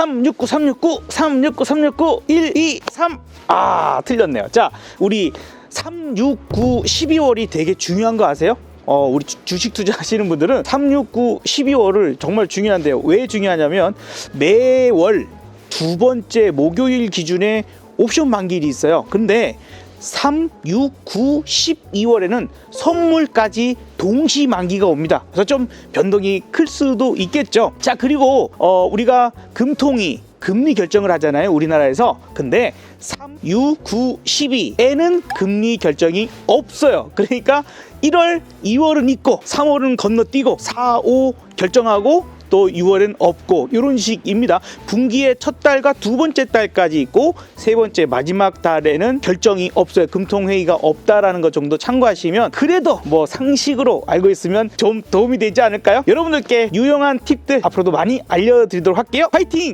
369 369 369 369 1 2 3 아 틀렸네요 자 우리 369 12월이 되게 중요한 거 아세요? 어, 우리 주- 주식 투자하시는 분들은 369 12월을 정말 중요한데요. 왜 중요하냐면 매월 두 번째 목요일 기준에 옵션 만기일이 있어요. 근데 3, 6, 9, 12월에는 선물까지 동시 만기가 옵니다. 그래서 좀 변동이 클 수도 있겠죠. 자, 그리고 어, 우리가 금통이 금리 결정을 하잖아요. 우리나라에서. 근데 3, 6, 9, 12에는 금리 결정이 없어요. 그러니까 1월, 2월은 있고 3월은 건너뛰고 4, 5 결정하고 또 6월엔 없고 이런 식입니다. 분기의 첫 달과 두 번째 달까지 있고 세 번째 마지막 달에는 결정이 없어요. 금통 회의가 없다라는 것 정도 참고하시면 그래도 뭐 상식으로 알고 있으면 좀 도움이 되지 않을까요? 여러분들께 유용한 팁들 앞으로도 많이 알려드리도록 할게요. 파이팅!